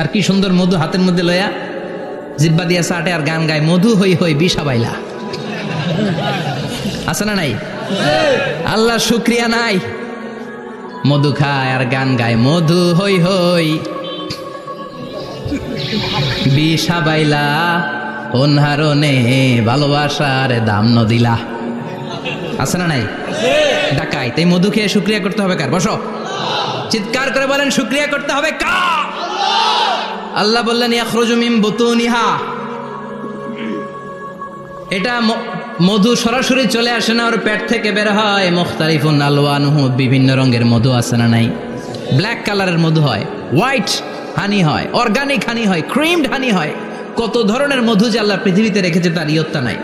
আর কি সুন্দর মধু হাতের মধ্যে লয়া জিব্বা দিয়া সাটে আর গান গায়। মধু হই হই বিষা বাইলা। আছে না নাই? আল্লাহ শুক্রিয়া নাই। মধু খায় আর গান গায়। মধু হই হই বিষা বাইলা। অনহারণে ভালোবাসার দাম নদিলা আছে না নাই? ডাকাই তাই মধু খেয়ে শুক্রিয়া করতে হবে কার? বসো। চিৎকার করে বলেন, শুক্রিয়া করতে হবে কার? আল্লাহ বললেন, ইয়াখরুজু মিন বুতুনিহা। এটা মধু সরাসরি চলে আসে না, ওর পেট থেকে বের হয়। মুখতারিফুন আলওয়ানুহু, বিভিন্ন রঙের মধু আছে না নাই? ব্ল্যাক কালারের মধু হয় হোয়াইট হানি হয় অর্গানিক হানি হয় ক্রিমড হানি হয়। কত ধরনের মধু যে আল্লাহ পৃথিবীতে রেখেছে তার ইয়ত্তা নাই।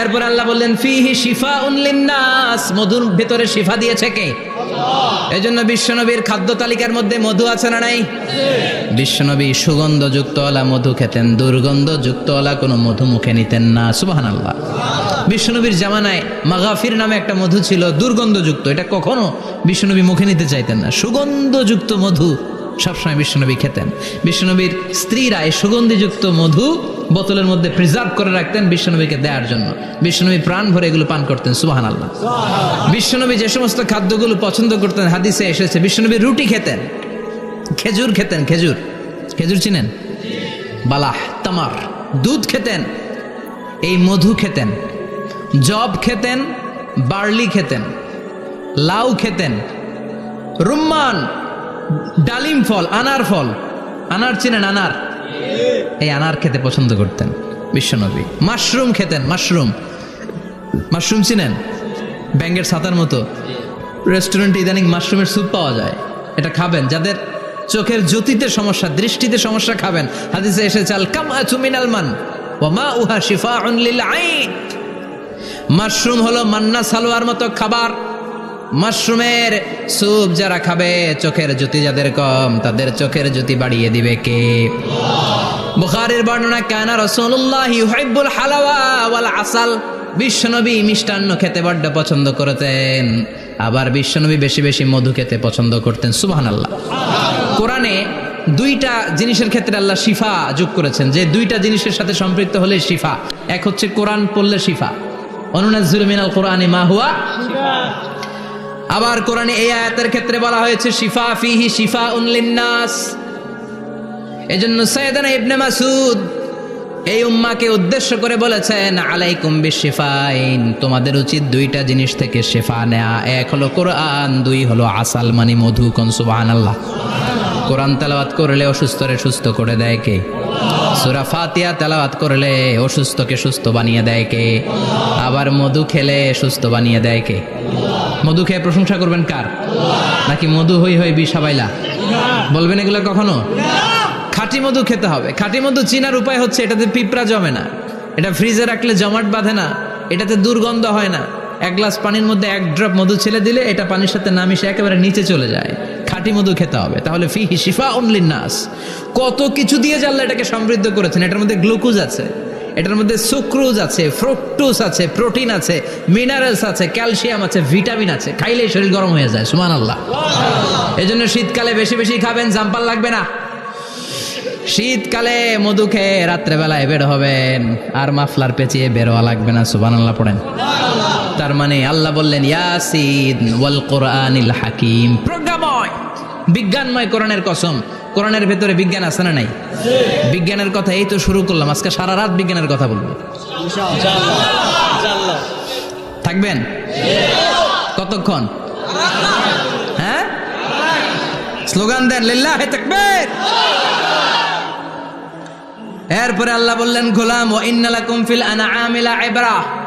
এরপর আল্লাহ বললেন, ফিহি শিফা উনলিন্নাস মধুর ভেতরে শিফা দিয়েছে কে? এজন্য বিশ্বনবীর খাদ্য তালিকার মধ্যে মধু আছে না নাই? বিশ্বনবী সুগন্ধযুক্তওয়ালা মধু খেতেন, দুর্গন্ধযুক্তওয়ালা কোনো মধু মুখে নিতেন না সুবাহান আল্লাহ বিশ্বনবীর জামানায় মাগাফির নামে একটা মধু ছিল, দুর্গন্ধযুক্ত। এটা কখনো বিশ্বনবী মুখে নিতে চাইতেন না। সুগন্ধযুক্ত মধু সবসময় বিশ্বনবী খেতেন। বিশ্বনবীর স্ত্রীরা এই সুগন্ধিযুক্ত মধু বোতলের মধ্যে প্রিজার্ভ করে রাখতেন বিশ্বনবীকে দেওয়ার জন্য। বিশ্বনবী প্রাণ ভরে এগুলো পান করতেন সুবাহান আল্লাহ বিশ্বনবী যে সমস্ত খাদ্যগুলো পছন্দ করতেন হাদিসে এসেছে বিশ্বনবী রুটি খেতেন খেজুর খেতেন খেজুর। খেজুর চিনেন? বালাহ তামার। দুধ খেতেন এই মধু খেতেন। জব খেতেন বার্লি খেতেন। লাউ খেতেন। রুম্মান ডালিম ফল আনার ফল। আনার চিনেন আনার। এই আনার খেতে পছন্দ করতেন, বিশ্বনবী। মাশরুম খেতেন, মাশরুম। মাশরুম চিনেন? ব্যাঙ্গের ছাতার মতো। রেস্টুরেন্টে ইদানিং মাশরুমের স্যুপ পাওয়া যায়। এটা খাবেন, যাদের চোখের জ্যোতিতে সমস্যা, দৃষ্টিতে সমস্যা খাবেন। হাদিসে এসেছে, আল কামা চুমিনাল মান ওমা উহা শিফা আইন। মাশরুম হলো মান্না সালোয়ার মতো খাবার। মাশরুমের স্যুপ যারা খাবে, চোখের জ্যোতি যাদের কম, তাদের চোখের জ্যোতি বাড়িয়ে দিবে কে? বুখারীর বর্ণনা, কানা রাসূলুল্লাহ ইউহিব্বুল হালাওয়া ওয়াল আসাল। বিশ্বনবী মিষ্টান্ন খেতে বড্ড পছন্দ করতেন আবার বিশ্বনবী বেশি বেশি মধু খেতে পছন্দ করতেন। সুবহানাল্লাহ। কোরআনে দুইটা জিনিসের ক্ষেত্রে আল্লাহ শিফা যোগ করেছেন। যে দুইটা জিনিসের সাথে সম্পৃক্ত হলে শিফা। এক হচ্ছে কোরআন পড়লে শিফা। অনুনাজ্জুল মিনাল কোরআনে মা হুয়া? আবার কোরআনে এই আয়াতের ক্ষেত্রে বলা হয়েছে, শিফা ফিহি শিফা উনলিন্নাস এই এজন্য সৈয়দানা ইবনে মাসুদ এই উম্মাকে উদ্দেশ্য করে বলেছেন, আলাইকুম বিশিফাইন, তোমাদের উচিত দুইটা জিনিস থেকে শেফা নেয়া। এক হলো কোরআন, দুই হলো আসাল মানে মধু কোন সুবহানাল্লাহ। কোরআন তেলাওয়াত করলে অসুস্থরে সুস্থ করে দেয় কে? সুরা ফাতিয়া তেলাওয়াত করলে অসুস্থকে সুস্থ বানিয়ে দেয় কে? আবার মধু খেলে সুস্থ বানিয়ে দেয় কে? মধু খেয়ে প্রশংসা করবেন কার? নাকি মধু হই হই বিষাবাইলা বলবেন এগুলো কখনো? খাঁটি মধু খেতে হবে। খাঁটি মধু চিনার উপায় হচ্ছে এটাতে পিঁপড়া জমে না। এটা ফ্রিজে রাখলে জমাট বাঁধে না। এটাতে দুর্গন্ধ হয় না। এক গ্লাস পানির মধ্যে এক ড্রপ মধু ছেলে দিলে এটা পানির সাথে না মিশে একেবারে নিচে চলে যায়। খাঁটি মধু খেতে হবে। তাহলে ফি শিফা উনলিন নাস কত কিছু দিয়ে জানলে এটাকে সমৃদ্ধ করেছেন, এটার মধ্যে গ্লুকোজ আছে, এটার মধ্যে সুক্রোজ আছে, ফ্রুকটোজ আছে, প্রোটিন আছে, মিনারেলস আছে, ক্যালসিয়াম আছে, ভিটামিন আছে। খাইলেই শরীর গরম হয়ে যায় সুমান আল্লাহ এই জন্য শীতকালে বেশি বেশি খাবেন, জাম্পাল লাগবে না। শীতকালে মধু খেয়ে রাত্রেবেলায় বের হবেন, আর মাফলার পেঁচিয়ে বেরোয়া লাগবে না সুবান আল্লাহ পড়েন। তার মানে আল্লাহ বললেন, ইয়াসিন ওয়াল কোরআনিল হাকিম। প্রজ্ঞাময় বিজ্ঞানময় কোরআনের কসম। কোরআনের ভেতরে বিজ্ঞান আছে না নাই? বিজ্ঞানের কথা এই তো শুরু করলাম। আজকে সারা রাত বিজ্ঞানের কথা বলব। থাকবেন? কতক্ষণ? হ্যাঁ? স্লোগান দেন, লিল্লাহ তাকবীর। এরপরে আল্লাহ বললেন, গোলাম ও ইন্নালা ইন্নালাকুম ফিল আনআমিলা ইবরা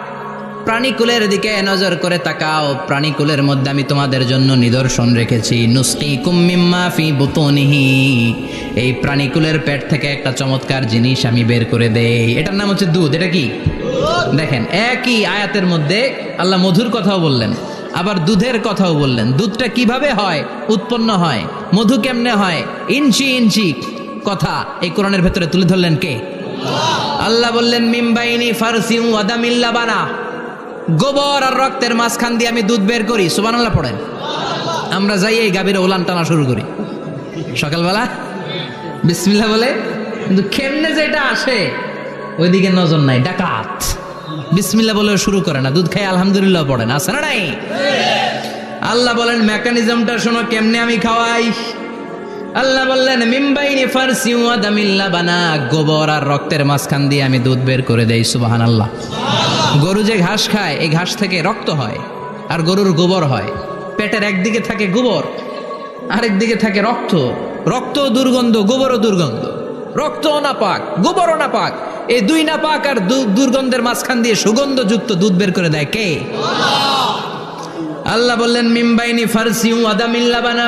প্রাণীকুলের দিকে নজর করে তাকাও। প্রাণীকুলের মধ্যে আমি তোমাদের জন্য নিদর্শন রেখেছি। নুসকি কুম্মিম্মা ফি বুতুনিহি। এই প্রাণীকুলের পেট থেকে একটা চমৎকার জিনিস আমি বের করে দেই। এটার নাম হচ্ছে দুধ, এটা কি? দেখেন, একই আয়াতের মধ্যে আল্লাহ মধুর কথাও বললেন, আবার দুধের কথাও বললেন। দুধটা কীভাবে হয়? উৎপন্ন হয়। মধু কেমনে হয়? ইঞ্চি ইঞ্চি কথা। এই কোরআনের ভেতরে তুলে ধরলেন কে? আল্লাহ বললেন, মিমবাইনি ফারসিউ ওয়াদামিল্লা বানা গোবর আর রক্তের মাঝখান দিয়ে আমি দুধ বের করি, সুবহানাল্লাহ পড়েন। আমরা যাই এই গাভীর ওলান টানা শুরু করি। সকালবেলা? বিসমিল্লাহ বলে, কিন্তু কেমনে যেটা আসে, ওইদিকে নজর নাই, ডাকাত। বিসমিল্লাহ বলে শুরু করে না, দুধ খাই আলহামদুলিল্লাহ পড়ে না আছে না নাই? আল্লাহ বলেন, মেকানিজমটা শোনো, কেমনে আমি খাওয়াই? আল্লাহ বললেন, মিম্বাইনি ফারসি ওয়াদামিল্লা বানা, গোবর আর রক্তের মাঝখান দিয়ে আমি দুধ বের করে দেই সুবাহান আল্লাহ গরু যে ঘাস খায়, এই ঘাস থেকে রক্ত হয়, আর গরুর গোবর হয়। পেটের একদিকে থাকে গোবর, আরেক দিকে থাকে রক্ত। রক্ত দুর্গন্ধ, গোবরও দুর্গন্ধ। রক্ত না পাক গোবরও না পাক এই দুই না পাক আর দুর্গন্ধের মাঝখান দিয়ে সুগন্ধযুক্ত দুধ বের করে দেয় কে? আল্লাহ বললেন মিম্বাইনি ফারসি আদামিল্লা বানা।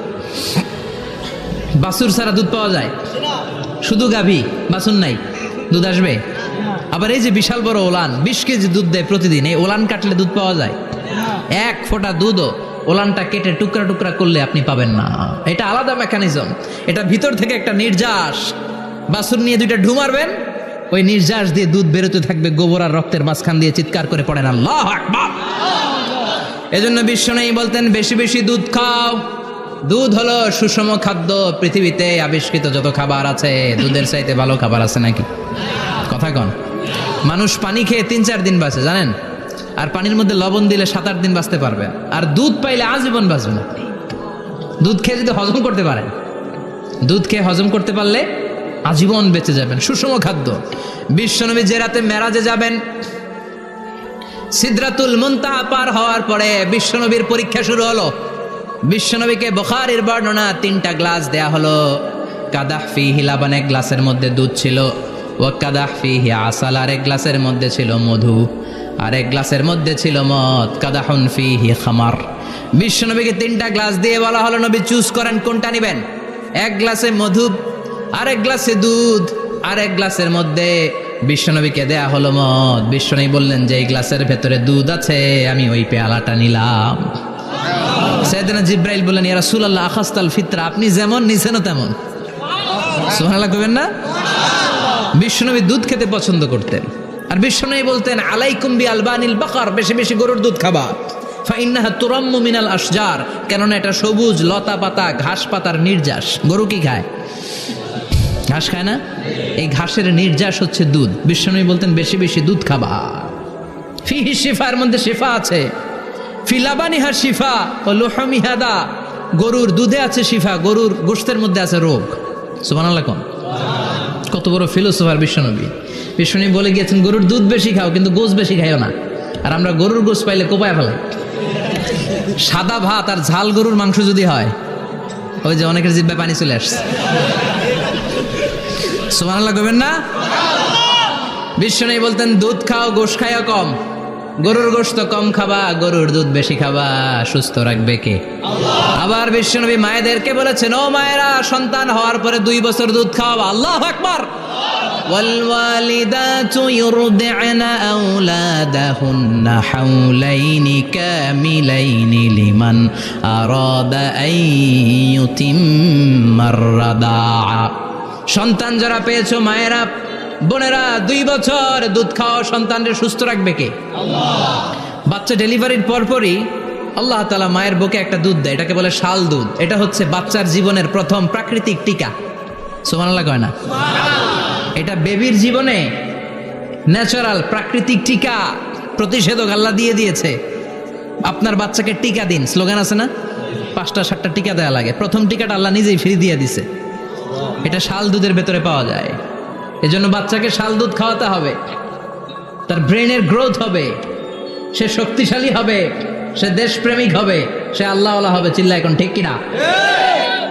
বাছুর ছাড়া দুধ পাওয়া যায়? শুধু গাভী, বাসুর নাই। দুধ আসবে? আবার এই যে বিশাল বড় ওলান, বিশ কেজি দুধ দেয় প্রতিদিন, এই ওলান কাটলে দুধ পাওয়া যায়? এক ফোঁটা দুধও ওলানটা কেটে টুকরা টুকরা করলে আপনি পাবেন না। এটা আলাদা মেকানিজম এটা ভিতর থেকে একটা নির্যাস। বাসুর নিয়ে দুইটা ঢু মারবেন, ওই নির্যাস দিয়ে দুধ বেরোতে থাকবে, গোবর আর রক্তের মাঝখান দিয়ে চিৎকার করে পড়েন আল্লাহ এজন্য বিশ্ব নেই বলতেন, বেশি বেশি দুধ খাও। দুধ হলো সুষম খাদ্য, পৃথিবীতে আবিষ্কৃত যত খাবার আছে, দুধের চাইতে ভালো খাবার আছে নাকি? কথা কন। মানুষ পানি খেয়ে তিন চার দিন বাঁচে, জানেন? আর পানির মধ্যে লবণ দিলে সাত আট দিন বাঁচতে পারবে। আর দুধ পাইলে আজীবন বাঁচবে না। দুধ খেয়ে যদি হজম করতে পারেন, দুধ খেয়ে হজম করতে পারলে আজীবন বেঁচে যাবেন। সুষম খাদ্য। বিশ্বনবী যে রাতে মেরাজে যাবেন, সিদ্রাতুল মুনতাহা পার হওয়ার পরে বিশ্বনবীর পরীক্ষা শুরু হলো। বিশ্বনবীকে বখারির বর্ণনা তিনটা গ্লাস দেয়া হলো। কাদাহ ফি হিলাবান এক গ্লাসের মধ্যে দুধ ছিল ও কাদাহ ফি হি আসাল আরেক গ্লাসের মধ্যে ছিল মধু আরেক গ্লাসের মধ্যে ছিল মদ। কাদাহুন ফি হি খামার। বিশ্বনবীকে তিনটা গ্লাস দিয়ে বলা হলো, নবী, চুজ করেন কোনটা নেবেন? এক গ্লাসে মধু, আরেক গ্লাসে দুধ, আরেক গ্লাসের মধ্যে। বিশ্বনবীকে দেয়া হলো মদ। বিশ্বনবী বললেন, যে এই গ্লাসের ভেতরে দুধ আছে, আমি ওই পেয়ালাটা নিলাম। সেদিনা জিব্রাইল বললেন, ইয়া রাসূলুল্লাহ, আখাস্তাল ফিতরা, আপনি যেমন নিছেনও তেমন। সুবহানাল্লাহ কইবেন না? বিশ্বনবী দুধ খেতে পছন্দ করতেন। আর বিশ্বনবী বলতেন, আলাইকুম বি আলবানিল বাকার, বেশি বেশি গরুর দুধ খাবা। ফাইন্নাহা তুরাম্মু মিনাল আশজার, কেননা এটা সবুজ লতা পাতা, ঘাস পাতার নির্যাস। গরু কি খায়? ঘাস খায় না? এই ঘাসের নির্যাস হচ্ছে দুধ। বিশ্বনবী বলতেন, বেশি বেশি দুধ খাবা। ফিহি শিফার মধ্যে শিফা আছে। ফিলাবানিহা শিফা ও লোহমিহাদা গরুর দুধে আছে শিফা, গরুর গোস্তের মধ্যে আছে রোগ। সুবহানাল্লাহ কোন। কত বড় ফিলোসোফার বিশ্বনবী। বিশ্বনবী বলে গিয়েছেন, গরুর দুধ বেশি খাও, কিন্তু গোস বেশি খাইও না। আর আমরা গরুর গোস পাইলে কোপায় ফেলাই। সাদা ভাত আর ঝাল গরুর মাংস যদি হয়, ওই যে অনেকের জিব্বায় পানি চলে আসছে। সুবহানাল্লাহ কইবেন না? বিশ্বনবী বলতেন, দুধ খাও, গোশ খাইও কম। গরুর গোশত কম খাবা গরুর দুধ বেশি খাবা সুস্থ রাখবে কে আবার বিশ্বনবী মায়েদেরকে বলেছেন ও মায়েরা সন্তান হওয়ার পরে দুই বছর দুধ খাওয়াবা আল্লাহ আকবার والوالدات يرضعن أولادهن حولين كاملين لمن أراد أن يتم الرضاعة সন্তান যারা পেয়েছো মায়েরা বোনেরা, দুই বছর দুধ খাওয়া সন্তানদের সুস্থ রাখবে কে? বাচ্চা ডেলিভারির পরপরই আল্লাহ তালা মায়ের বুকে একটা দুধ দেয়, এটাকে বলে শাল দুধ। এটা হচ্ছে বাচ্চার জীবনের প্রথম প্রাকৃতিক টিকা। সোমানাল্লাহ কয় না? এটা বেবির জীবনে ন্যাচারাল প্রাকৃতিক টিকা প্রতিষেধক আল্লাহ দিয়ে দিয়েছে। আপনার বাচ্চাকে টিকা দিন, স্লোগান আছে না? পাঁচটা, সাতটা টিকা দেওয়া লাগে। প্রথম টিকাটা আল্লাহ নিজেই ফ্রি দিয়ে দিছে। এটা শাল দুধের ভেতরে পাওয়া যায়। এজন্য বাচ্চাকে শাল দুধ খাওয়াতে হবে। তার ব্রেনের গ্রোথ হবে। সে শক্তিশালী হবে। সে দেশপ্রেমিক হবে। সে আল্লাহওয়ালা হবে। চিল্লা এখন ঠিক কিনা?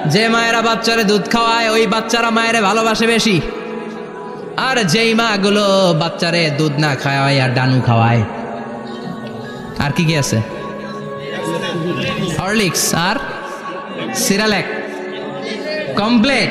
যে মায়েরা বাচ্চারে দুধ খাওয়ায়, ওই বাচ্চারা মায়েরে ভালোবাসে বেশি। আর যেই মাগুলো বাচ্চারে দুধ না খাওয়ায় আর ডানু খাওয়ায়। আর কি কি আছে? হরলিক্স আর সিরালেক। কমপ্লেট।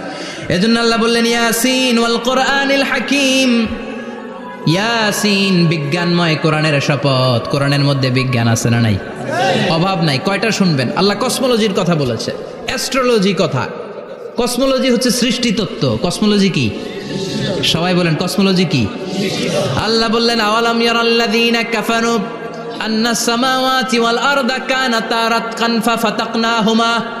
এজন্য আল্লাহ বললেন, ইয়াসিন ওয়াল কোরআনিল হাকিম। ইয়াসিন বিজ্ঞানময় কোরআনের শপথ। কোরআনের মধ্যে বিজ্ঞান আছে না নাই? অভাব নাই। কয়টা শুনবেন? আল্লাহ কসমোলজির কথা বলেছে। অ্যাস্ট্রোলজি কথা। কসমোলজি হচ্ছে সৃষ্টি তত্ত্ব কসমোলজি কি? সবাই বলেন, কসমোলজি কি? আল্লাহ বললেন, আওয়ালাম ইয়ারাল্লাযীনা কাফারু আন্না সামাওয়াতি ওয়াল আরদা কানাতা রাতকান ফাতাকনাহুমা।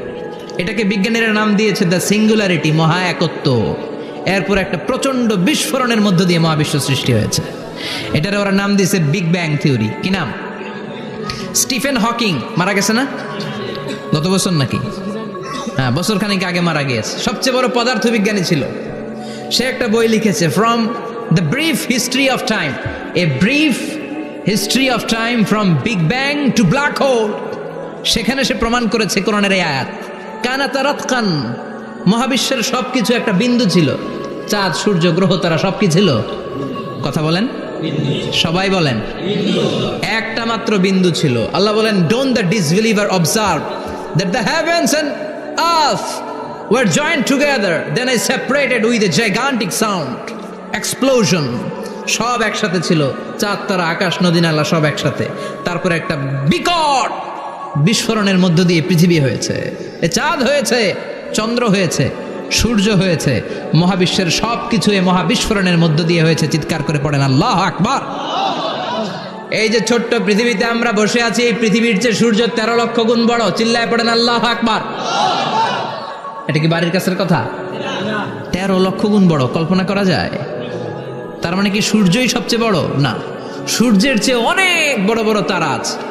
এটাকে বিজ্ঞানীরা নাম দিয়েছে দ্য সিঙ্গুলারিটি মহা একত্ব এরপর একটা প্রচণ্ড বিস্ফোরণের মধ্য দিয়ে মহাবিশ্ব সৃষ্টি হয়েছে। এটার ওরা নাম দিয়েছে বিগ ব্যাং থিওরি কি নাম? স্টিফেন হকিং মারা গেছে না? গত বছর নাকি? হ্যাঁ বছর খানিক আগে মারা গিয়েছে। সবচেয়ে বড় পদার্থবিজ্ঞানী ছিল। সে একটা বই লিখেছে from the brief history of time a brief history of time from big bang to black hole সেখানে সে প্রমাণ করেছে কোরআনের এই আয়াত। কানা তারাতকান মহাবিশ্বের সব কিছু একটা বিন্দু ছিল। চাঁদ, সূর্য, গ্রহ, তারা সব কি ছিল। কথা বলেন? সবাই বলেন। একটা মাত্র বিন্দু ছিল। আল্লাহ বলেন don't the disbeliever observe that the heavens and earth were joined together, then I separated with a gigantic sound, explosion. সব একসাথে ছিল। চাঁদ, তারা, আকাশ, নদী, নালা, সব একসাথে। তারপরে একটা বিকট বিস্ফোরণের মধ্য দিয়ে পৃথিবী হয়েছে। এ চাঁদ হয়েছে, চন্দ্র হয়েছে, সূর্য হয়েছে, মহাবিশ্বের সব কিছু এই মহাবিস্ফোরণের মধ্য দিয়ে হয়েছে, চিৎকার করে পড়েন আল্লাহ আকবার। এই যে ছোট্ট পৃথিবীতে আমরা বসে আছি, এই পৃথিবীর চেয়ে সূর্য তেরো লক্ষ গুণ বড়, চিল্লায় পড়েন আল্লাহ আকবার। এটা কি বাড়ির কাছের কথা? তেরো লক্ষ গুণ বড়, কল্পনা করা যায়? তার মানে কি সূর্যই সবচেয়ে বড়? না। সূর্যের চেয়ে অনেক বড় বড় তারা আছে।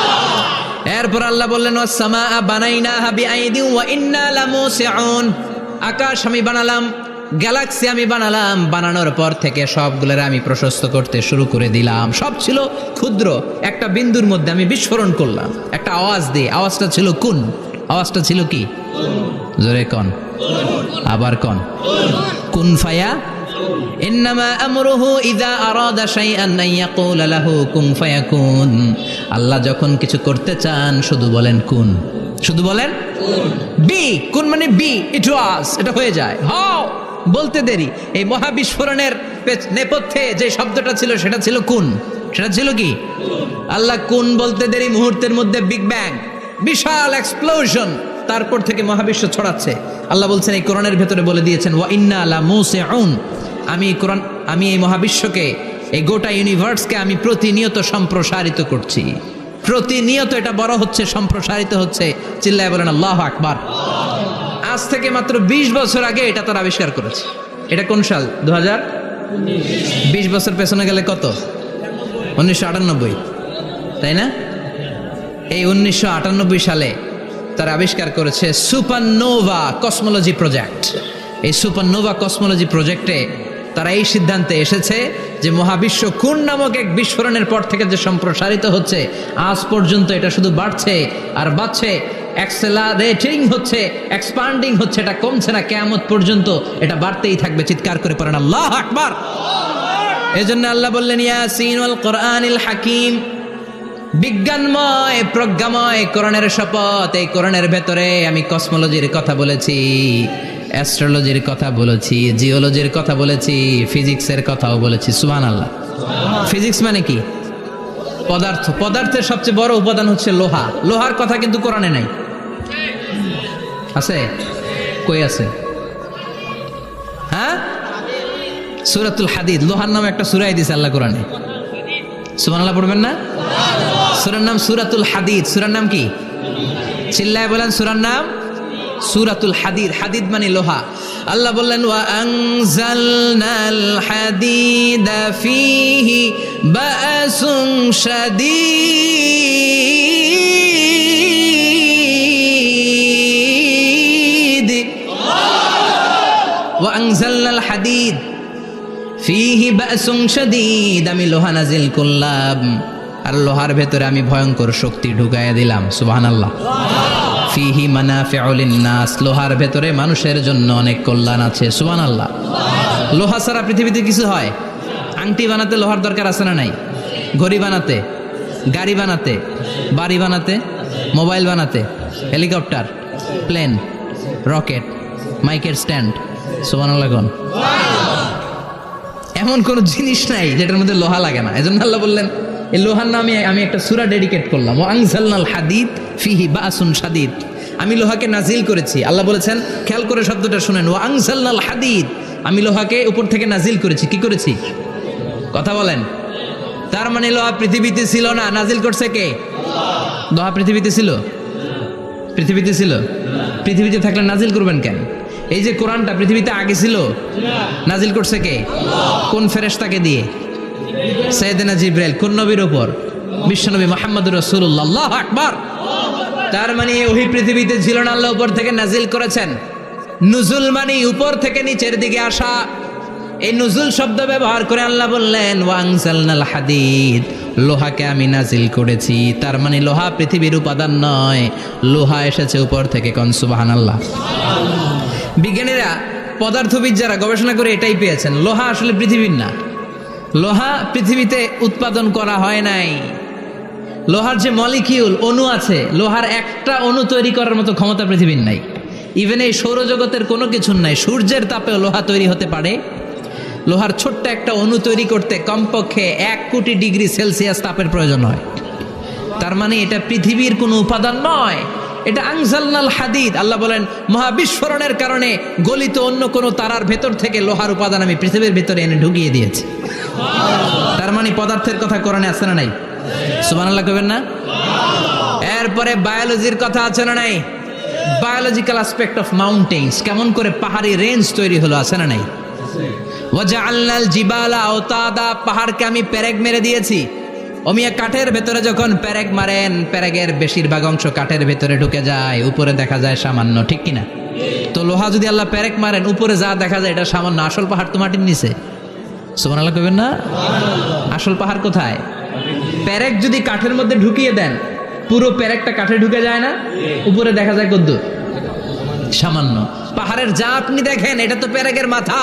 এরপর আল্লাহ বললেন ও সামা বানাইনা হাবি আইদিউ ওয়া ইন্না লামুসিউন। আকাশ আমি বানালাম গ্যালাক্সি আমি বানালাম বানানোর পর থেকে সবগুলোর আমি প্রশস্ত করতে শুরু করে দিলাম। সব ছিল ক্ষুদ্র একটা বিন্দুর মধ্যে আমি বিস্ফোরণ করলাম। একটা আওয়াজ দিয়ে আওয়াজটা ছিল কোন? আওয়াজটা ছিল কি? জোরে কন। আবার কন? কুন ফায়া? ইন্নামা আমরুহু ইদা আরাদা শাইআন আন ইয়াকুলা লাহু কুন ফায়াকুন। আল্লাহ যখন কিছু করতে চান শুধু বলেন কুন। শুধু বলেন বি কোন মানে বি ইট ওয়াজ এটা হয়ে যায়। হাও বলতে দেরি। এই মহাবিস্ফোরণের নেপথ্যে যে শব্দটা ছিল সেটা ছিল কোন। সেটা ছিল কি? আল্লাহ কুন বলতে দেরি মুহূর্তের মধ্যে বিগ ব্যাং বিশাল এক্সপ্লোশন তারপর থেকে মহাবিশ্ব ছড়াচ্ছে। আল্লাহ বলছেন এই কোরআনের ভেতরে বলে দিয়েছেন ওয়া ইন্না আলা মুসিউন। আমি কোরআন, আমি এই মহাবিশ্বকে, এই গোটা ইউনিভার্সকে আমি প্রতিনিয়ত সম্প্রসারিত করছি। প্রতিনিয়ত এটা বড় হচ্ছে, সম্প্রসারিত হচ্ছে। চিল্লায় বলেন, আল্লাহ আকবার। আজ থেকে মাত্র ২০ বছর আগে এটা তারা আবিষ্কার করেছে। এটা কোন সাল? দু হাজার বিশ বছর পেছনে গেলে কত? উনিশশো আটানব্বই। তাই না? এই উনিশশো আটানব্বই সালে তারা আবিষ্কার করেছে সুপারনোভা কসমোলজি প্রজেক্ট। এই সুপারনোভা কসমোলজি প্রজেক্টে তারা এই সিদ্ধান্তে এসেছে যে মহাবিশ্ব কোন নামক এক বিস্ফোরণের পর থেকে যে সম্প্রসারিত হচ্ছে, আজ পর্যন্ত এটা শুধু বাড়ছে আর বাড়ছে। অ্যাক্সেলারেটিং হচ্ছে এক্সপান্ডিং হচ্ছে, এটা কমছে না, কেয়ামত পর্যন্ত এটা বাড়তেই থাকবে, চিৎকার করে পড়েন, আল্লাহ আকবার। এজন্য আল্লাহ বললেন, ইয়াসিন ওয়াল কোরআনিল হাকিম, বিজ্ঞানময়, প্রজ্ঞাময় কোরআনের শপথ, এই কোরআনের ভেতরে আমি কসমোলজির কথা বলেছি। অ্যাস্ট্রোলজির কথা বলেছি জিওলজির কথা বলেছি ফিজিক্সের কথাও বলেছি সুবহান আল্লাহ ফিজিক্স মানে কি? পদার্থ। পদার্থের সবচেয়ে বড় উপাদান হচ্ছে লোহা। লোহার কথা কিন্তু কোরআনে নাই। আছে? কই আছে? হ্যাঁ? সুরাতুল হাদিদ। লোহার নামে একটা সুরাই দিছে আল্লাহ কোরআনে। সুবহানাল্লাহ পড়বেন না? সুরার নাম সুরাতুল হাদিদ। সুরার নাম কি? চিল্লায় বলেন সুরার নাম সুরাতুল হাদিদ। হাদিদ মানে লোহা। আল্লাহ বললেন, ওয়া আনজালনাল হাদিদা ফীহি বাসুন শাদীদ। ওয়া আনজালনাল হাদিদ ফিহি বাসুং শাদীদ। আমি লোহা নাজিল করলাম। আর লোহার ভেতরে আমি ভয়ঙ্কর শক্তি ঢুকাইয়া দিলাম। সুবহানাল্লাহ। ফিহি মানাফিউল নাস লোহার ভেতরে মানুষের জন্য অনেক কল্যাণ আছে, সুবহানাল্লাহ। লোহা ছাড়া পৃথিবীতে কিছু হয়? আংটি বানাতে লোহার দরকার আছে না নাই? ঘড়ি বানাতে, গাড়ি বানাতে, বাড়ি বানাতে, মোবাইল বানাতে, হেলিকপ্টার, প্লেন, রকেট, মাইকের স্ট্যান্ড, সুবহানাল্লাহ কোন। এমন কোন জিনিস নাই যেটার মধ্যে লোহা লাগে না। এজন্য আল্লাহ বললেন এই লোহার নামে আমি একটা সুরা ডেডিকেট করলাম। ও আংসালনাল হাদিদ ফিহি বাসুন সাদিদ আমি লোহাকে নাজিল করেছি। আল্লাহ বলেছেন, খেয়াল করে শব্দটা শুনেন। ও আংসালনাল হাদিদ। আমি লোহাকে উপর থেকে নাজিল করেছি। কি করেছি? কথা বলেন। তার মানে লোহা পৃথিবীতে ছিল না। নাজিল করছে কে? লোহা পৃথিবীতে ছিল? পৃথিবীতে ছিল? পৃথিবীতে থাকলে নাজিল করবেন কেন? এই যে কোরআনটা পৃথিবীতে আগে ছিল, নাজিল করছে কে? কোন ফেরেশতাকে দিয়ে? সৈয়দনা জিব্রাইল, কোন নবীর উপর? বিশ্বনবী মোহাম্মদুর রাসূলুল্লাহ, আল্লাহু আকবার। তার মানে ওহি পৃথিবীতে ছিল না আল্লাহ উপর থেকে নাজিল করেছেন। নুজুল মানে উপর থেকে নিচের দিকে আসা। এই নুজুল শব্দ ব্যবহার করে আল্লাহ বললেন ওয়াংসালনাল হাদিদ লোহাকে আমি নাজিল করেছি। তার মানে লোহা পৃথিবীর উপাদান নয়। লোহা এসেছে উপর থেকে কনসুবাহান আল্লাহ বিজ্ঞানীরা পদার্থবিদ যারা গবেষণা করে এটাই পেয়েছেন। লোহা আসলে পৃথিবীর না। লোহা পৃথিবীতে উৎপাদন করা হয় নাই। লোহার যে মলিকিউল অণু আছে, লোহার একটা অণু তৈরি করার মতো ক্ষমতা পৃথিবীর নাই। ইভেন এই সৌরজগতের কোনো কিছুর নাই, সূর্যের তাপেও লোহা তৈরি হতে পারে। লোহার ছোট্ট একটা অণু তৈরি করতে কমপক্ষে এক কোটি ডিগ্রি সেলসিয়াস তাপের প্রয়োজন হয়। তার মানে এটা পৃথিবীর কোনো উপাদান নয়। এটা আংজালনাল হাদিদ। আল্লাহ বলেন, মহাবিস্ফোরণের কারণে গলিত অন্য কোনো তারার ভেতর থেকে লোহার উপাদান আমি পৃথিবীর ভেতরে এনে ঢুকিয়ে দিয়েছি। তার মানে পদার্থের কথা কোরআনে আছে না নাই? সুবহানাল্লাহ কবেন না? এরপরে বায়োলজির কথা আছে না নাই? বায়োলজিক্যাল অ্যাসপেক্ট অফ মাউন্টেন্স কেমন করে পাহাড়ি রেঞ্জ তৈরি হলো আছে না নাই? ওয়াজআলনাল জিবালা আওতাদা, পাহাড়কে আমি পেরেক মেরে দিয়েছি। অমিয়া কাঠের ভেতরে যখন প্যারেক মারেন পেরেকের বেশিরভাগ অংশ কাঠের ভেতরে ঢুকে যায়, উপরে দেখা যায় সামান্য, ঠিক কিনা? তো লোহা যদি আল্লাহ প্যারেক মারেন, উপরে যা দেখা যায়, এটা সামান্য আসল পাহাড় তো মাটির নিচে। সোমান আল্লাহ কবেন না? আসল পাহাড় কোথায়? প্যারেক যদি কাঠের মধ্যে ঢুকিয়ে দেন, পুরো প্যারেকটা কাঠে ঢুকে যায় না? উপরে দেখা যায় কদ্দুর। সামান্য। পাহাড়ের যা আপনি দেখেন, এটা তো পেরেকের মাথা।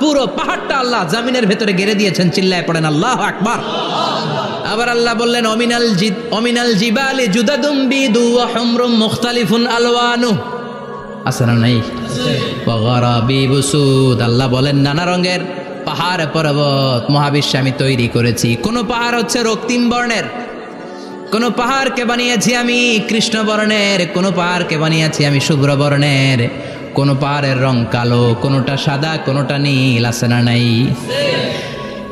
পুরো পাহাড়টা আল্লাহ জামিনের ভেতরে গেড়ে দিয়েছেন, চিল্লায় পড়েন, আল্লাহ আকবার। আবার আল্লাহ বললেন, অমিনাল জিদ, অমিনাল জিবালি জুদাদুম বিদু ওয়া মুখতালিফুন আলওয়ানু আছে না নাই? ওয়াগারাবি বুসুদ। আল্লাহ বলেন, নানা রঙের পাহাড় পর্বত মহাবিশ্বে আমি তৈরি করেছি। কোন পাহাড় হচ্ছে রক্তিম বর্ণের। কোন পাহাড়কে বানিয়েছি আমি কৃষ্ণ বর্ণের। কোন পাহাড়কে বানিয়েছি আমি শুভ্র বর্ণের। কোন পাহাড়ের রং কালো, কোনোটা সাদা, কোনোটা নীল, আছে না নাই?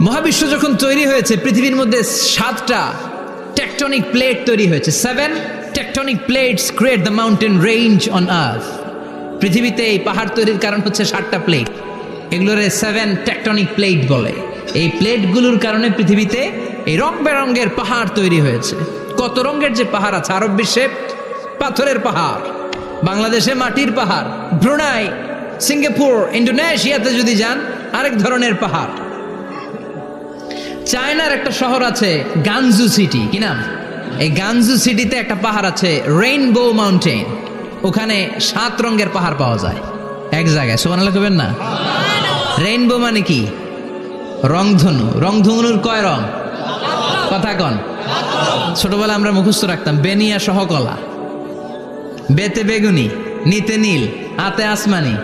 মহাবিশ্ব যখন তৈরি হয়েছে, পৃথিবীর মধ্যে সাতটা টেকটনিক প্লেট তৈরি হয়েছে। Seven tectonic plates create the mountain range on earth পৃথিবীতে এই পাহাড় তৈরির কারণ হচ্ছে সাতটা প্লেট এগুলোর সেভেন টেকটনিক প্লেট বলে। এই প্লেটগুলোর কারণে পৃথিবীতে এই রং বেরঙ্গের পাহাড় তৈরি হয়েছে। কত রঙের যে পাহাড় আছে, আরব বিশ্বে পাথরের পাহাড়, বাংলাদেশে মাটির পাহাড়, ব্রুনাই, সিঙ্গাপুর ইন্ডোনেশিয়াতে যদি যান, আরেক ধরনের পাহাড়। চায়নার একটা শহর আছে গানজু সিটি। কি নাম? এই গানজু সিটিতে একটা পাহাড় আছে রেইনবো মাউন্টেন ওখানে সাত রঙের পাহাড় পাওয়া যায়। এক জায়গায়। সোমান কবেন না? রেইনবো মানে কি? রংধনু। রংধনুর কয় রং? কথা কন। ছোটবেলা আমরা মুখস্থ রাখতাম, বেনিয়া সহকলা। বেতে বেগুনি, নিতে নীল আতে আসমানি,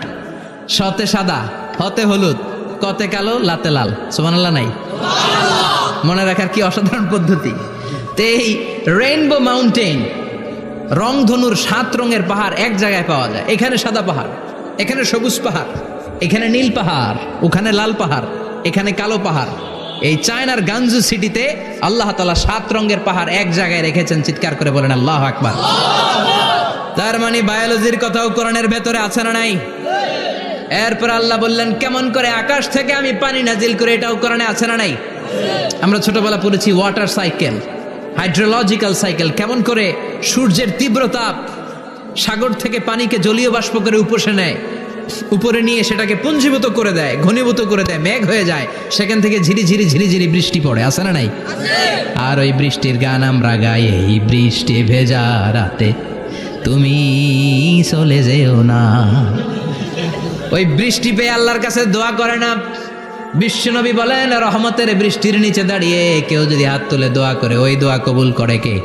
সতে সাদা, হতে হলুদ। কতে কালো, লাতে লাল। সোমানাল্লাহ নাই? মনে রাখার কি অসাধারণ পদ্ধতি? এই রেইনবো মাউন্টেন রংধনুর সাত রঙের পাহাড় এক জায়গায় পাওয়া যায়। এখানে সাদা পাহাড়, এখানে সবুজ পাহাড়, এখানে নীল পাহাড়, ওখানে লাল পাহাড়, এখানে কালো পাহাড়। এই চায়নার গাঞ্জু সিটিতে আল্লাহ তালা সাত রঙের পাহাড় এক জায়গায় রেখেছেন, চিৎকার করে বলেন, আল্লাহ আকবার। তার মানে বায়োলজির কথাও কোরআনের ভেতরে আছে না নাই? এরপর আল্লাহ বললেন, কেমন করে আকাশ থেকে আমি পানি নাজিল করে এটাও কোরআনে আছে না নাই? আমরা ছোটবেলা পড়েছি ওয়াটার সাইকেল হাইড্রোলজিক্যাল সাইকেল কেমন করে সূর্যের তীব্রতাপ সাগর থেকে পানিকে জলীয় বাষ্প করে উপসে নেয়, উপরে নিয়ে সেটাকে পুঞ্জীভূত করে দেয়, ঘনীভূত করে দেয়, মেঘ হয়ে যায়। সেখান থেকে ঝিরি ঝিরি ঝিরি ঝিরি বৃষ্টি পড়ে, আছে না নাই? আর ওই বৃষ্টির গান আমরা গাই, এই বৃষ্টি ভেজা রাতে তুমি চলে যেও না। ওই বৃষ্টি পেয়ে আল্লাহর কাছে দোয়া করে না। বিশ্বনবী বলেন, রহমতের বৃষ্টির নিচে দাঁড়িয়ে কেউ যদি হাত তুলে দোয়া করে, ওই দোয়া কবুল করে কে?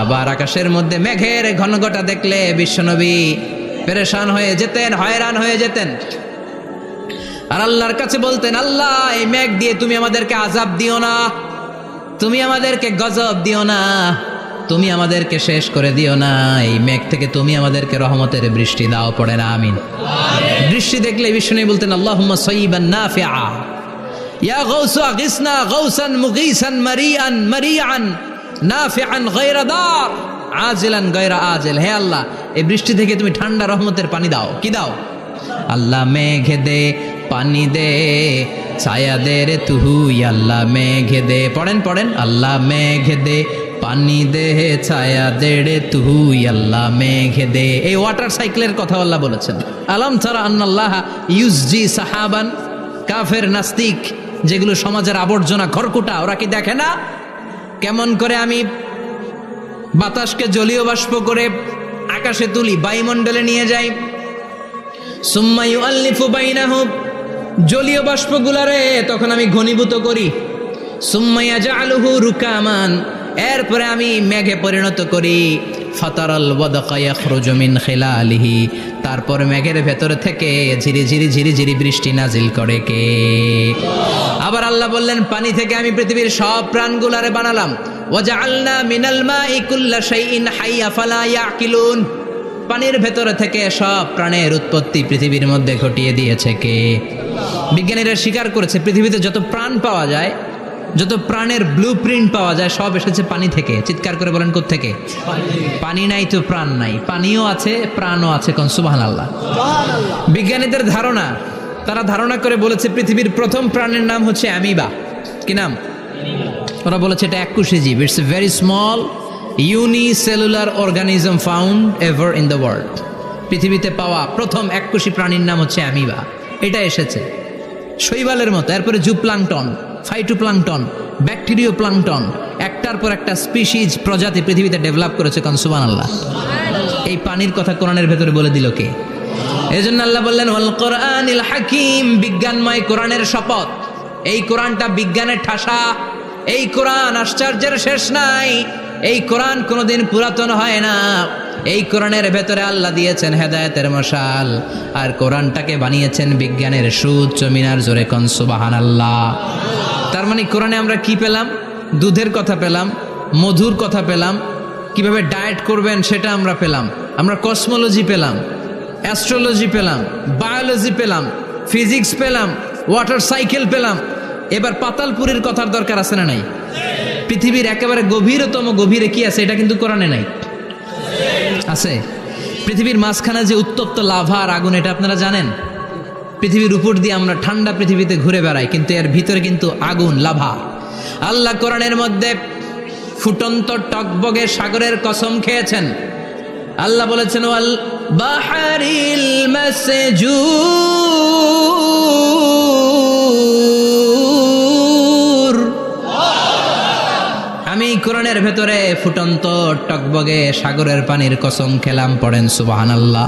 আবার আকাশের মধ্যে মেঘের ঘনঘটা দেখলে বিশ্বনবী পেরেশান হয়ে যেতেন, হয়রান হয়ে যেতেন। আর আল্লাহর কাছে বলতেন, আল্লাহ, এই মেঘ দিয়ে তুমি আমাদেরকে আজাব দিও না, তুমি আমাদেরকে গজব দিও না। তুমি আমাদেরকে শেষ করে দিও না। এই মেঘ থেকে তুমি আমাদেরকে রহমতের বৃষ্টি দাও, পড়ে না, আমিন। বৃষ্টি দেখলে বিষ্ণু বলতেন আল্লাহ সঈবান না ফিয়া ইয়া গৌসু আগিসনা গৌসান মুগিসান মারিয়ান মারিয়ান নাফিআন গায়রা দার। আজিলান গায়রা আজিল। হে আল্লাহ, এই বৃষ্টি থেকে তুমি ঠান্ডা রহমতের পানি দাও। কি দাও? আল্লাহ মেঘে দে, পানি দে ছায়া দে রে তুহুই আল্লাহ মেঘে দে। পড়েন পড়েন। আল্লাহ মেঘে দে পানি দে ছায়া দেড়ে রে তুহুই আল্লাহ মেঘে দে। এই ওয়াটার সাইকেলের কথা আল্লাহ বলেছেন। আলম ছাড়া আন্নাল্লাহ ইউজ জি সাহাবান, কাফের নাস্তিক, যেগুলো সমাজের আবর্জনা খড়কুটা ওরা কি দেখে না? কেমন করে আমি বাতাসকে জলীয় বাষ্প করে আকাশে তুলি, বায়ুমণ্ডলে নিয়ে যাই। সুম্মায়ু আল্লিফু বাইনাহু, জলীয় বাষ্পগুলারে তখন আমি ঘনীভূত করি। সুম্মাইয়া জালুহু রুকামান এরপরে আমি মেঘে পরিণত করি। ফাতারাল ওয়াদাকায়াখরুজু মিন খিলালিহি। তারপর মেঘের ভেতরে থেকে ঝিরি ঝিরি ঝিরি ঝিরি বৃষ্টি নাজিল করে কে। আবার আল্লাহ বললেন, পানি থেকে আমি পৃথিবীর সব প্রাণগুলারে বানালাম। ওয়াজআলনা মিনাল মাই কুল্লা শাইইন হাইয়া ফালা ইয়াকিলুন। পানির ভেতরে থেকে সব প্রাণের উৎপত্তি পৃথিবীর মধ্যে ঘটিয়ে দিয়েছে কে। বিজ্ঞানীরা স্বীকার করেছে, পৃথিবীতে যত প্রাণ পাওয়া যায় যত প্রাণের ব্লু প্রিন্ট পাওয়া যায়, সব এসেছে পানি থেকে। চিৎকার করে বলেন থেকে পানি নাই তো প্রাণ নাই। পানিও আছে, প্রাণও আছে কোন? সুবাহান আল্লাহ বিজ্ঞানীদের ধারণা, তারা ধারণা করে বলেছে পৃথিবীর প্রথম প্রাণের নাম হচ্ছে অ্যামিবা। কি নাম? ওরা বলেছে এটা একুশে জীব। It's a very small unicellular organism found ever in the world পৃথিবীতে পাওয়া প্রথম এককোষী প্রাণীর নাম হচ্ছে অ্যামিবা। এটা এসেছে। শৈবালের মতো, এরপরে জুপ্লাংটন। ফাইটোপ্লাংটন ব্যাকটেরিও প্লাংটন একটার পর একটা স্পিসিজ প্রজাতি পৃথিবীতে ডেভেলপ করেছে কনসুবান আল্লাহ এই পানির কথা কোরআনের ভেতরে বলে দিল কে? জন্য আল্লাহ বললেন, ওয়াল কোরআনিল হাকিম, বিজ্ঞানময় কোরআনের শপথ। এই কোরআনটা বিজ্ঞানের ঠাসা। এই কোরআন আশ্চর্যের শেষ নাই। এই কোরআন কোনোদিন পুরাতন হয় না। এই কোরআনের ভেতরে আল্লাহ দিয়েছেন হেদায়তের মশাল। আর কোরআনটাকে বানিয়েছেন বিজ্ঞানের সুউচ্চ মিনার জোরে কনসুবাহান আল্লাহ তার মানে কোরআনে আমরা কি পেলাম? দুধের কথা পেলাম, মধুর কথা পেলাম, কীভাবে ডায়েট করবেন সেটা আমরা পেলাম, আমরা কসমোলজি পেলাম, অ্যাস্ট্রোলজি পেলাম, বায়োলজি পেলাম, ফিজিক্স পেলাম, ওয়াটার সাইকেল পেলাম। এবার পাতালপুরীর কথার দরকার আছে না নাই? পৃথিবীর একেবারে গভীরতম গভীরে কি আছে? এটা কিন্তু কোরআনে নাই। আছে? পৃথিবীর মাঝখানে যে উত্তপ্ত লাভা আর আগুন, এটা আপনারা জানেন? পৃথিবীর উপর দিয়ে আমরা ঠান্ডা পৃথিবীতে ঘুরে বেড়াই, কিন্তু এর ভিতরে কিন্তু আগুন, লাভা। আল্লাহ কোরআনের মধ্যে ফুটন্ত টকবগে সাগরের কসম খেয়েছেন। আল্লাহ বলেছেন আমি কোরআনের ভেতরে ফুটন্ত টকবগে সাগরের পানির কসম খেলাম, পড়েন সুবহানাল্লাহ।